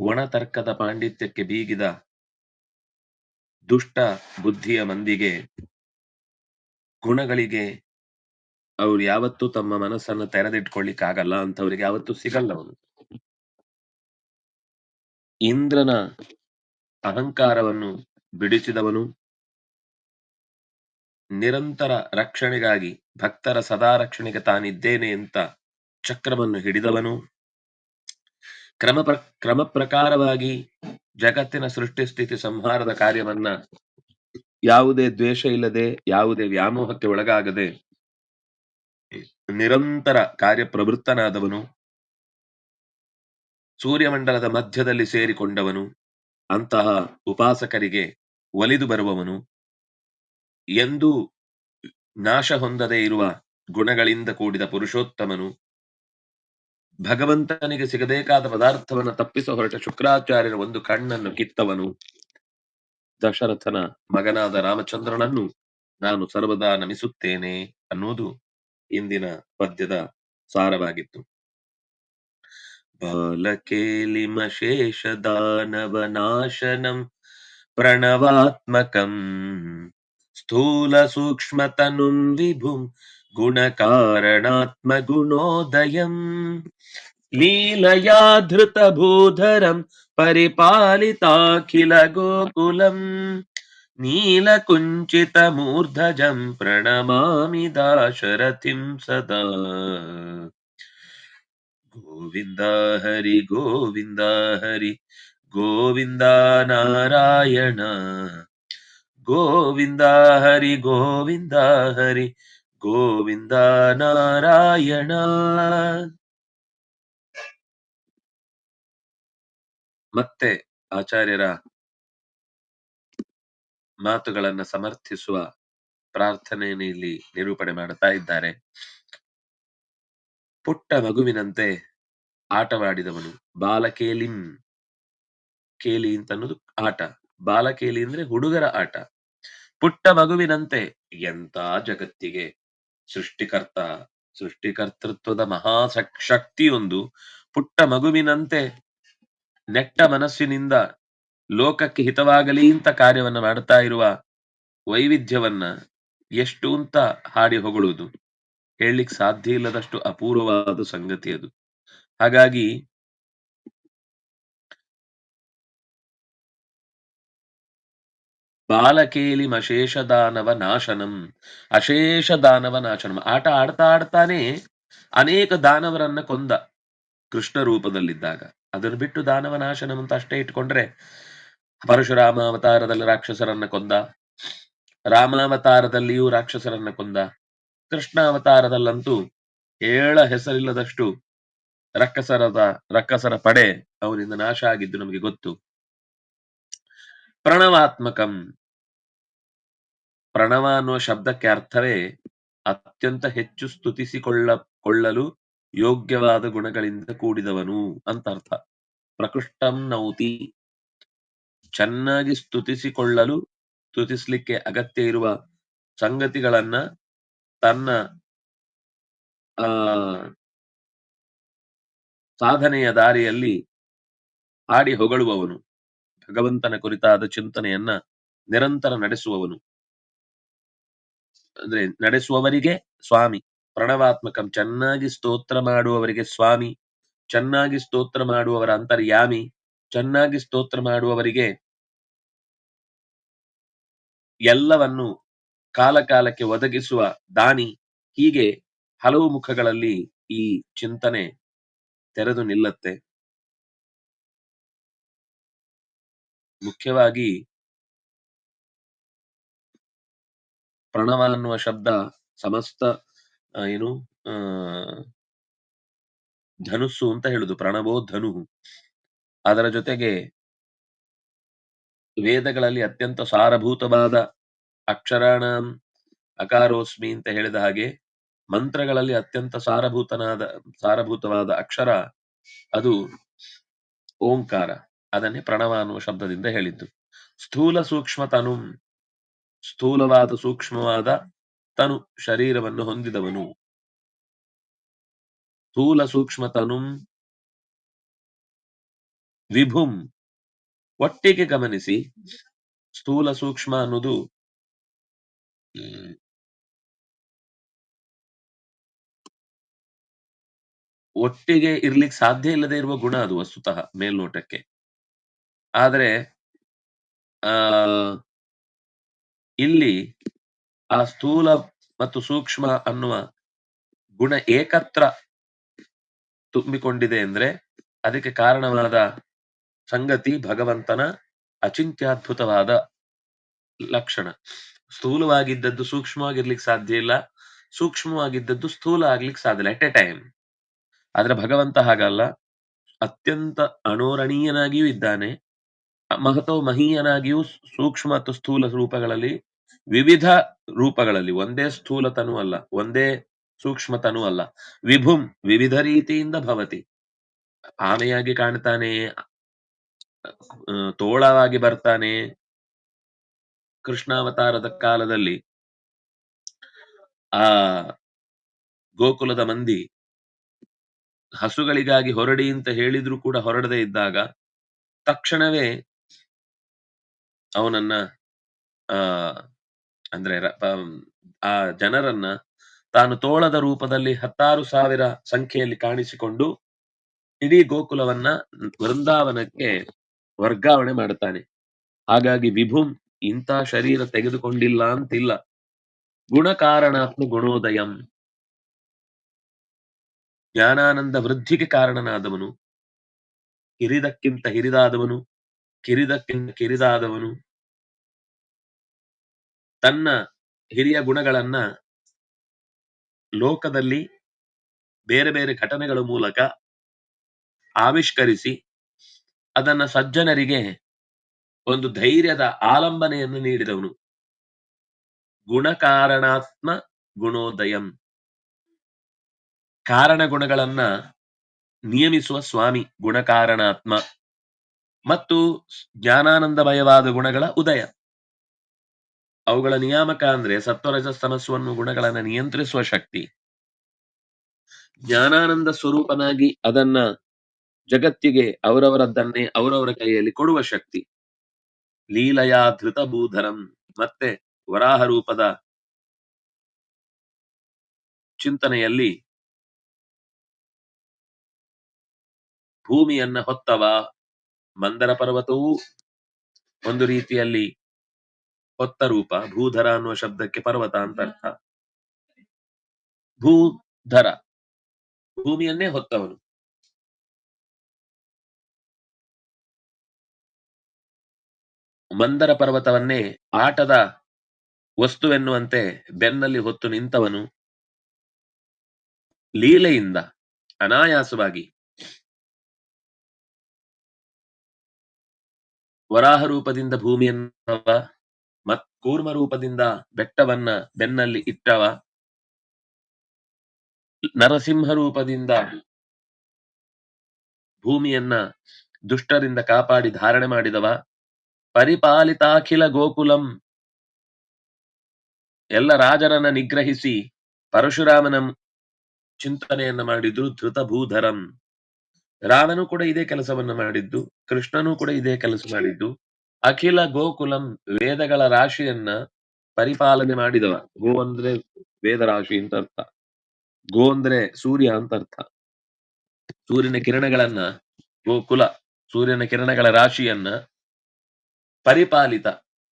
ಒಣತರ್ಕದ ಪಾಂಡಿತ್ಯಕ್ಕೆ ಬೀಗಿದ ದುಷ್ಟ ಬುದ್ಧಿಯ ಮಂದಿಗೆ ಗುಣಗಳಿಗೆ ಅವ್ರು ಯಾವತ್ತೂ ತಮ್ಮ ಮನಸ್ಸನ್ನು ತೆರೆದಿಟ್ಕೊಳ್ಳಿಕ್ಕಾಗಲ್ಲ ಅಂತವ್ರಿಗೆ ಯಾವತ್ತೂ ಸಿಗಲ್ಲ ಅವನು ಇಂದ್ರನ ಅಹಂಕಾರವನ್ನು ಬಿಡಿಸಿದವನು ನಿರಂತರ ರಕ್ಷಣೆಗಾಗಿ ಭಕ್ತರ ಸದಾ ರಕ್ಷಣೆಗೆ ತಾನಿದ್ದೇನೆ ಅಂತ ಚಕ್ರವನ್ನು ಹಿಡಿದವನು. ಕ್ರಮ ಪ್ರ, ಕ್ರಮ ಪ್ರಕಾರವಾಗಿ ಜಗತ್ತಿನ ಸೃಷ್ಟಿ ಸ್ಥಿತಿ ಸಂಹಾರದ ಕಾರ್ಯವನ್ನ ಯಾವುದೇ ದ್ವೇಷ ಇಲ್ಲದೆ, ಯಾವುದೇ ವ್ಯಾಮೋಹಕ್ಕೆ ಒಳಗಾಗದೆ ನಿರಂತರ ಕಾರ್ಯಪ್ರವೃತ್ತನಾದವನು, ಸೂರ್ಯಮಂಡಲದ ಮಧ್ಯದಲ್ಲಿ ಸೇರಿಕೊಂಡವನು, ಅಂತಹ ಉಪಾಸಕರಿಗೆ ಒಲಿದು ಬರುವವನು, ಎಂದೂ ನಾಶ ಹೊಂದದೇ ಇರುವ ಗುಣಗಳಿಂದ ಕೂಡಿದ ಪುರುಷೋತ್ತಮನು ಭಗವಂತನಿಗೆ ಸಿಗಬೇಕಾದ ಪದಾರ್ಥವನ್ನು ತಪ್ಪಿಸ ಹೊರಟ ಶುಕ್ರಾಚಾರ್ಯರ ಒಂದು ಕಣ್ಣನ್ನು ಕಿತ್ತವನು. ದಶರಥನ ಮಗನಾದ ರಾಮಚಂದ್ರನನ್ನು ನಾನು ಸರ್ವದಾ ನಮಿಸುತ್ತೇನೆ ಅನ್ನೋದು ಇಂದಿನ ಪದ್ಯದ ಸಾರವಾಗಿತ್ತು. ಬಾಲಕೇಲಿಮಶೇಷ ದಾನವನಾಶನಂ ಪ್ರಣವಾತ್ಮಕಂ ಸ್ಥೂಲ ಸೂಕ್ಷ್ಮತನುಂ ವಿಭುಂ गुणकारणात्मगुणोदयम् लीलया धृतभूधरम् परिपालिताखिल गोकुलम् नीलकुञ्चितमूर्धजम् प्रणमामि दाशरथिं सदा गोविन्द हरि गोविन्द हरि गोविन्द नारायण गोविन्द हरि गोविन्द हरि ಗೋವಿಂದ ನಾರಾಯಣ. ಮತ್ತೆ ಆಚಾರ್ಯರ ಮಾತುಗಳನ್ನ ಸಮರ್ಥಿಸುವ ಪ್ರಾರ್ಥನೆಯನ್ನು ಇಲ್ಲಿ ನಿರೂಪಣೆ ಮಾಡುತ್ತಾ ಇದ್ದಾರೆ. ಪುಟ್ಟ ಮಗುವಿನಂತೆ ಆಟವಾಡಿದವನು ಬಾಲಕೇಲಿಂ ಕೇಲಿ ಅಂತ ಅನ್ನೋದು ಆಟ. ಬಾಲಕೇಲಿ ಅಂದ್ರೆ ಹುಡುಗರ ಆಟ. ಪುಟ್ಟ ಮಗುವಿನಂತೆ ಎಂತ ಜಗತ್ತಿಗೆ ಸೃಷ್ಟಿಕರ್ತ, ಸೃಷ್ಟಿಕರ್ತೃತ್ವದ ಮಹಾ ಶಕ್ತಿಯೊಂದು ಪುಟ್ಟ ಮಗುವಿನಂತೆ ನೆಟ್ಟ ಮನಸ್ಸಿನಿಂದ ಲೋಕಕ್ಕೆ ಹಿತವಾಗಲಿ ಅಂತ ಕಾರ್ಯವನ್ನ ಮಾಡ್ತಾ ಇರುವ ವೈವಿಧ್ಯವನ್ನ ಎಷ್ಟು ಅಂತ ಹಾಡಿ ಹೊಗಳುವುದು. ಹೇಳಲಿಕ್ಕೆ ಸಾಧ್ಯ ಇಲ್ಲದಷ್ಟು ಅಪೂರ್ವವಾದ ಸಂಗತಿ ಅದು. ಹಾಗಾಗಿ ಬಾಲಕೇಲಿ ಅಶೇಷ ದಾನವ ನಾಶನಂ ಅಶೇಷ ದಾನವ ನಾಶನಂ ಆಟ ಆಡ್ತಾ ಆಡ್ತಾನೆ ಅನೇಕ ದಾನವರನ್ನ ಕೊಂದ ಕೃಷ್ಣ ರೂಪದಲ್ಲಿದ್ದಾಗ. ಅದನ್ನು ಬಿಟ್ಟು ದಾನವ ನಾಶನಂ ಅಂತ ಅಷ್ಟೇ ಇಟ್ಕೊಂಡ್ರೆ ಪರಶುರಾಮ ಅವತಾರದಲ್ಲಿ ರಾಕ್ಷಸರನ್ನ ಕೊಂದ ರಾಮಾವತಾರದಲ್ಲಿಯೂ ರಾಕ್ಷಸರನ್ನ ಕೊಂದ, ಕೃಷ್ಣ ಅವತಾರದಲ್ಲಂತೂ ಏಳ ಹೆಸರಿಲ್ಲದಷ್ಟು ರಕ್ಕಸರದ, ರಕ್ಕಸರ ಪಡೆ ಅವನಿಂದ ನಾಶ ಆಗಿದ್ದು ನಮಗೆ ಗೊತ್ತು. ಪ್ರಣವಾತ್ಮಕಂ. ಪ್ರಣವ ಅನ್ನುವ ಶಬ್ದಕ್ಕೆ ಅರ್ಥವೇ ಅತ್ಯಂತ ಹೆಚ್ಚು ಸ್ತುತಿಸಿಕೊಳ್ಳ, ಕೊಳ್ಳಲು ಯೋಗ್ಯವಾದ ಗುಣಗಳಿಂದ ಕೂಡಿದವನು ಅಂತ ಅರ್ಥ. ಪ್ರಕೃಷ್ಟಂ ನೌತಿ. ಚೆನ್ನಾಗಿ ಸ್ತುತಿಸಿಕೊಳ್ಳಲು ಸ್ತುತಿಸ್ಲಿಕ್ಕೆ ಅಗತ್ಯ ಇರುವ ಸಂಗತಿಗಳನ್ನ ತನ್ನ, ಆ, ಸಾಧನೆಯ ದಾರಿಯಲ್ಲಿ ಹಾಡಿ ಹೊಗಳುವವನು. ಭಗವಂತನ ಕುರಿತಾದ ಚಿಂತನೆಯನ್ನ ನಿರಂತರ ನಡೆಸುವವನು. ಅಂದ್ರೆ ನಡೆಸುವವರಿಗೆ ಸ್ವಾಮಿ. ಪ್ರಣವಾತ್ಮಕಂ, ಚೆನ್ನಾಗಿ ಸ್ತೋತ್ರ ಮಾಡುವವರಿಗೆ ಸ್ವಾಮಿ. ಚೆನ್ನಾಗಿ ಸ್ತೋತ್ರ ಮಾಡುವವರ ಅಂತರ್ಯಾಮಿ. ಚೆನ್ನಾಗಿ ಸ್ತೋತ್ರ ಮಾಡುವವರಿಗೆ ಎಲ್ಲವನ್ನು ಕಾಲಕಾಲಕ್ಕೆ ಒದಗಿಸುವ ದಾನಿ. ಹೀಗೆ ಹಲವು ಮುಖಗಳಲ್ಲಿ ಈ ಚಿಂತನೆ ತೆರೆದು ನಿಲ್ಲತ್ತೆ. ಮುಖ್ಯವಾಗಿ ಪ್ರಣವ ಅನ್ನುವ ಶಬ್ದ ಸಮಸ್ತ ಏನು, ಆ, ಧನುಸ್ಸು ಅಂತ ಹೇಳುದು, ಪ್ರಣವೋ ಧನು ಅದರ ಜೊತೆಗೆ ವೇದಗಳಲ್ಲಿ ಅತ್ಯಂತ ಸಾರಭೂತವಾದ ಅಕ್ಷರಾಣ ಅಕಾರೋಸ್ಮಿ ಅಂತ ಹೇಳಿದ ಹಾಗೆ, ಮಂತ್ರಗಳಲ್ಲಿ ಅತ್ಯಂತ ಸಾರಭೂತನಾದ, ಸಾರಭೂತವಾದ ಅಕ್ಷರ, ಅದು ಓಂಕಾರ. ಅದನ್ನೇ ಪ್ರಣವ ಅನ್ನುವ ಶಬ್ದದಿಂದ ಹೇಳಿದ್ದು. ಸ್ಥೂಲ ಸೂಕ್ಷ್ಮ ತನು ಸ್ಥೂಲವಾದ, ಸೂಕ್ಷ್ಮವಾದ ತನು ಶರೀರವನ್ನು ಹೊಂದಿದವನು. ಸ್ಥೂಲ ಸೂಕ್ಷ್ಮ ತನುಂ ವಿಭುಂ. ಒಟ್ಟಿಗೆ ಗಮನಿಸಿ, ಸ್ಥೂಲ ಸೂಕ್ಷ್ಮ ಅನ್ನೋದು ಒಟ್ಟಿಗೆ ಇರ್ಲಿಕ್ಕೆ ಸಾಧ್ಯ ಇಲ್ಲದೆ ಇರುವ ಗುಣ ಅದು ವಸ್ತುತಃ ಮೇಲ್ನೋಟಕ್ಕೆ. ಆದರೆ, ಆ ಇಲ್ಲಿ ಆ ಸ್ಥೂಲ ಮತ್ತು ಸೂಕ್ಷ್ಮ ಅನ್ನುವ ಗುಣ ಏಕತ್ರ ತುಂಬಿಕೊಂಡಿದೆ ಅಂದ್ರೆ ಅದಕ್ಕೆ ಕಾರಣವಾದ ಸಂಗತಿ ಭಗವಂತನ ಅಚಿಂತ್ಯದ್ಭುತವಾದ ಲಕ್ಷಣ. ಸ್ಥೂಲವಾಗಿದ್ದದ್ದು ಸೂಕ್ಷ್ಮವಾಗಿರ್ಲಿಕ್ಕೆ ಸಾಧ್ಯ ಇಲ್ಲ, ಸೂಕ್ಷ್ಮವಾಗಿದ್ದದ್ದು ಸ್ಥೂಲ ಆಗ್ಲಿಕ್ಕೆ ಸಾಧ್ಯ ಇಲ್ಲ ಎಟ್ ಎ ಟೈಮ್ ಆದ್ರೆ ಭಗವಂತ ಹಾಗಲ್ಲ. ಅತ್ಯಂತ ಅಣೋರಣೀಯನಾಗಿಯೂ ಇದ್ದಾನೆ. ಮಹತೋ ಮಹೀಯನಾಗಿಯೂ ಸೂಕ್ಷ್ಮ ಮತ್ತು ಸ್ಥೂಲ ರೂಪಗಳಲ್ಲಿ ವಿವಿಧ ರೂಪಗಳಲ್ಲಿ ಒಂದೇ ಸ್ಥೂಲತನೂ ಅಲ್ಲ, ಒಂದೇ ಸೂಕ್ಷ್ಮತನೂ ಅಲ್ಲ. ವಿಭುಂ ವಿವಿಧ ರೀತಿಯಿಂದ ಭವತಿ. ಆಮೆಯಾಗಿ ಕಾಣ್ತಾನೆ ತೋಳವಾಗಿ ಬರ್ತಾನೆ. ಕೃಷ್ಣಾವತಾರದ ಕಾಲದಲ್ಲಿ ಆ ಗೋಕುಲದ ಮಂದಿ ಹಸುಗಳಿಗಾಗಿ ಹೊರಡಿ ಅಂತ ಹೇಳಿದ್ರು ಕೂಡ ಹೊರಡದೆ ಇದ್ದಾಗ ತಕ್ಷಣವೇ ಅವನನ್ನ, ಆ ಅಂದ್ರೆ ಆ ಜನರನ್ನ ತಾನು ತೋಳದ ರೂಪದಲ್ಲಿ ಹತ್ತಾರು ಸಾವಿರ ಸಂಖ್ಯೆಯಲ್ಲಿ ಕಾಣಿಸಿಕೊಂಡು ಇಡೀ ಗೋಕುಲವನ್ನ ವೃಂದಾವನಕ್ಕೆ ವರ್ಗಾವಣೆ ಮಾಡುತ್ತಾನೆ. ಹಾಗಾಗಿ ವಿಭುಂ ಇಂಥ ಶರೀರ ತೆಗೆದುಕೊಂಡಿಲ್ಲ ಅಂತಿಲ್ಲ. ಗುಣಕಾರಣಾತ್ಮ ಗುಣೋದಯಂ. ಜ್ಞಾನಾನಂದ ವೃದ್ಧಿಗೆ ಕಾರಣನಾದವನು. ಹಿರಿದಕ್ಕಿಂತ ಹಿರಿದಾದವನು. ಕಿರಿದಕ್ಕಿಂತ ಕಿರಿದಾದವನು. ತನ್ನ ಹಿರಿಯ ಗುಣಗಳನ್ನ ಲೋಕದಲ್ಲಿ ಬೇರೆ ಬೇರೆ ಘಟನೆಗಳ ಮೂಲಕ ಆವಿಷ್ಕರಿಸಿ, ಅದನ್ನ ಸಜ್ಜನರಿಗೆ ಒಂದು ಧೈರ್ಯದ ಆಲಂಬನೆಯನ್ನು ನೀಡಿದವನು. ಗುಣಕಾರಣಾತ್ಮ ಗುಣೋದಯಂ. ಕಾರಣ ಗುಣಗಳನ್ನ ನಿಯಮಿಸುವ ಸ್ವಾಮಿ ಗುಣಕಾರಣಾತ್ಮ ಮತ್ತು ಜ್ಞಾನಾನಂದಮಯವಾದ ಗುಣಗಳ ಉದಯ. ಅವುಗಳ ನಿಯಾಮಕ ಅಂದ್ರೆ ಸತ್ವರಜಸ್ತಮಸ್ಸುವನ್ನು ಗುಣಗಳನ್ನ ನಿಯಂತ್ರಿಸುವ ಶಕ್ತಿ. ಜ್ಞಾನಾನಂದ ಸ್ವರೂಪನಾಗಿ ಅದನ್ನ ಜಗತ್ತಿಗೆ ಅವರವರದ್ದನ್ನೇ ಅವರವರ ಕೈಯಲ್ಲಿ ಕೊಡುವ ಶಕ್ತಿ. ಲೀಲಯಾ ಧೃತಭೂಧರಂ ಮತ್ತೆ ವರಾಹ ರೂಪದ ಚಿಂತನೆಯಲ್ಲಿ ಭೂಮಿಯನ್ನ ಹೊತ್ತವ ಮಂದರ ಪರ್ವತವೂ ಒಂದು ರೀತಿಯಲ್ಲಿ ಹೊತ್ತ ರೂಪ ಭೂಧರ ಅನ್ನುವ ಶಬ್ದಕ್ಕೆ ಪರ್ವತ ಅಂತ ಅರ್ಥ. ಭೂಧರ. ಭೂಮಿಯನ್ನೇ ಹೊತ್ತವನು. ಮಂದರ ಪರ್ವತವನ್ನೇ ಆಟದ ವಸ್ತುವೆನ್ನುವಂತೆ ಬೆನ್ನಲ್ಲಿ ಹೊತ್ತು ನಿಂತವನು. ಲೀಲೆಯಿಂದ ಅನಾಯಾಸವಾಗಿ. ವರಾಹ ರೂಪದಿಂದ ಭೂಮಿಯನ್ನವ ಮತ್ ಕೂರ್ಮ ರೂಪದಿಂದ ಬೆಟ್ಟವನ್ನ ಬೆನ್ನಲ್ಲಿ ಇಟ್ಟವ. ನರಸಿಂಹ ರೂಪದಿಂದ ಭೂಮಿಯನ್ನ ದುಷ್ಟರಿಂದ ಕಾಪಾಡಿ ಧಾರಣೆ ಮಾಡಿದವ. ಪರಿಪಾಲಿತಾಖಿಲ ಗೋಕುಲಂ. ಎಲ್ಲ ರಾಜರನ್ನ ನಿಗ್ರಹಿಸಿ ಪರಶುರಾಮನ ಚಿಂತನೆಯನ್ನ ಮಾಡಿದ್ರು ಧೃತಭೂಧರಂ. ರಾಮನು ಕೂಡ ಇದೇ ಕೆಲಸವನ್ನ ಮಾಡಿದ್ದು, ಕೃಷ್ಣನು ಕೂಡ ಇದೇ ಕೆಲಸ ಮಾಡಿದ್ದು. ಅಖಿಲ ಗೋಕುಲಂ ವೇದಗಳ ರಾಶಿಯನ್ನ ಪರಿಪಾಲನೆ ಮಾಡಿದವ. ಗೋ ಅಂದ್ರೆ ವೇದ ರಾಶಿ ಅಂತ ಅರ್ಥ. ಗೋ ಅಂದ್ರೆ ಸೂರ್ಯ ಅಂತ ಅರ್ಥ. ಸೂರ್ಯನ ಕಿರಣಗಳನ್ನ ಗೋಕುಲ, ಸೂರ್ಯನ ಕಿರಣಗಳ ರಾಶಿಯನ್ನ ಪರಿಪಾಲಿತ.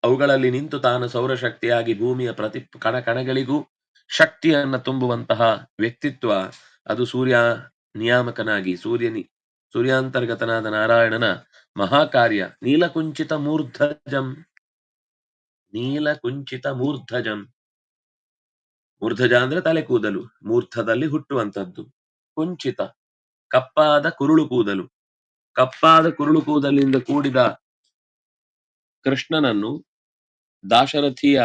ಅವುಗಳಲ್ಲಿ ನಿಂತು ತಾನು ಸೌರಶಕ್ತಿಯಾಗಿ ಭೂಮಿಯ ಪ್ರತಿ ಕಣ ಕಣಗಳಿಗೂ ಶಕ್ತಿಯನ್ನ ತುಂಬುವಂತಹ ವ್ಯಕ್ತಿತ್ವ ಅದು ಸೂರ್ಯ ನಿಯಾಮಕನಾಗಿ, ಸೂರ್ಯನಿ ಸೂರ್ಯಾಂತರ್ಗತನಾದ ನಾರಾಯಣನ ಮಹಾಕಾರ್ಯ ನೀಲಕುಂಚಿತ ಮೂರ್ಧಜಂ. ನೀಲಕುಂಚಿತ ಮೂರ್ಧಜಂ. ಮೂರ್ಧಜ ಅಂದ್ರೆ ತಲೆ ಕೂದಲು, ಮೂರ್ಧದಲ್ಲಿ ಹುಟ್ಟುವಂತದ್ದು. ಕುಂಚಿತ, ಕಪ್ಪಾದ ಕುರುಳು ಕೂದಲು. ಕಪ್ಪಾದ ಕುರುಳು ಕೂದಲಿಂದ ಕೂಡಿದ ಕೃಷ್ಣನನ್ನು ದಾಶರಥಿಯ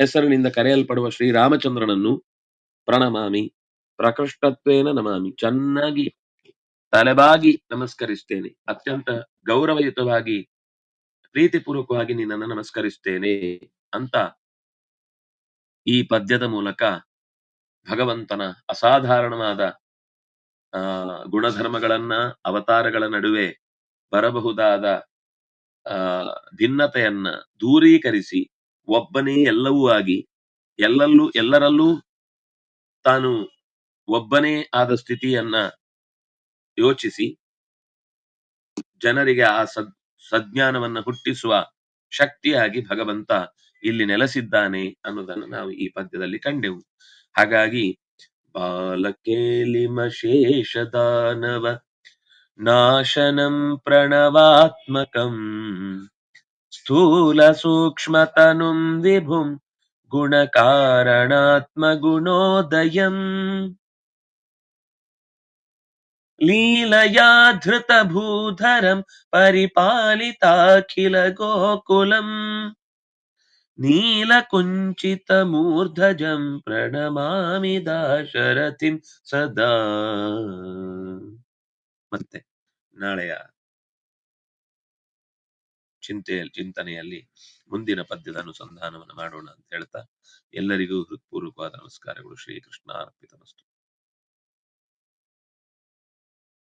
ಹೆಸರಿನಿಂದ ಕರೆಯಲ್ಪಡುವ ಶ್ರೀರಾಮಚಂದ್ರನನ್ನು ಪ್ರಣಮಾಮಿ. ಪ್ರಕೃಷ್ಟತ್ವೇನ ನಮಾಮಿ, ಚೆನ್ನಾಗಿ ತಲೆಬಾಗಿ ನಮಸ್ಕರಿಸ್ತೇನೆ, ಅತ್ಯಂತ ಗೌರವಯುತವಾಗಿ, ಪ್ರೀತಿಪೂರ್ವಕವಾಗಿ ನಿನ್ನನ್ನು ನಮಸ್ಕರಿಸ್ತೇನೆ ಅಂತ ಈ ಪದ್ಯದ ಮೂಲಕ ಭಗವಂತನ ಅಸಾಧಾರಣವಾದ, ಆ, ಗುಣಧರ್ಮಗಳನ್ನ, ಅವತಾರಗಳ ನಡುವೆ ಬರಬಹುದಾದ, ಆ, ಭಿನ್ನತೆಯನ್ನ ದೂರೀಕರಿಸಿ ಒಬ್ಬನೇ ಎಲ್ಲವೂ ಆಗಿ ಎಲ್ಲಲ್ಲೂ ಎಲ್ಲರಲ್ಲೂ ತಾನು ಒಬ್ಬನೇ ಆದ ಸ್ಥಿತಿಯನ್ನ ಯೋಚಿಸಿ ಜನರಿಗೆ ಆ ಸದ್, ಸಜ್ಞಾನವನ್ನ ಹುಟ್ಟಿಸುವ ಶಕ್ತಿಯಾಗಿ ಭಗವಂತ ಇಲ್ಲಿ ನೆಲೆಸಿದ್ದಾನೆ ಅನ್ನೋದನ್ನು ನಾವು ಈ ಪದ್ಯದಲ್ಲಿ ಕಂಡೆವು. ಹಾಗಾಗಿ ಬಾಲಕೇಲಿಮಶೇಷ ದಾನವ ನಾಶನಂ ಪ್ರಣವಾತ್ಮಕಂ ಸ್ಥೂಲ ಸೂಕ್ಷ್ಮತನುಂ ವಿಭುಂ ಗುಣಕಾರಣಾತ್ಮಗುಣೋದಯಂ ಲೀಲಯಾ ಧೃತಭೂಧರಂ ಪರಿಪಾಲಿತಾಖಿಲ ಗೋಕುಲಂ. ನೀಲಕುಂಚಿತಮೂರ್ಧಜಂ ಪ್ರಣಮಾಮಿ ದಾಶರಥಿಂ ಸದಾ. ಮತ್ತೆ ನಾಳೆಯ ಚಿಂತೆಯಲ್ಲಿ ಚಿಂತನೆಯಲ್ಲಿ ಮುಂದಿನ ಪದ್ಯದ ಅನುಸಂಧಾನವನ್ನು ಮಾಡೋಣ ಅಂತ ಹೇಳ್ತಾ ಎಲ್ಲರಿಗೂ ಹೃತ್ಪೂರ್ವಕವಾದ ನಮಸ್ಕಾರಗಳು. ಶ್ರೀಕೃಷ್ಣ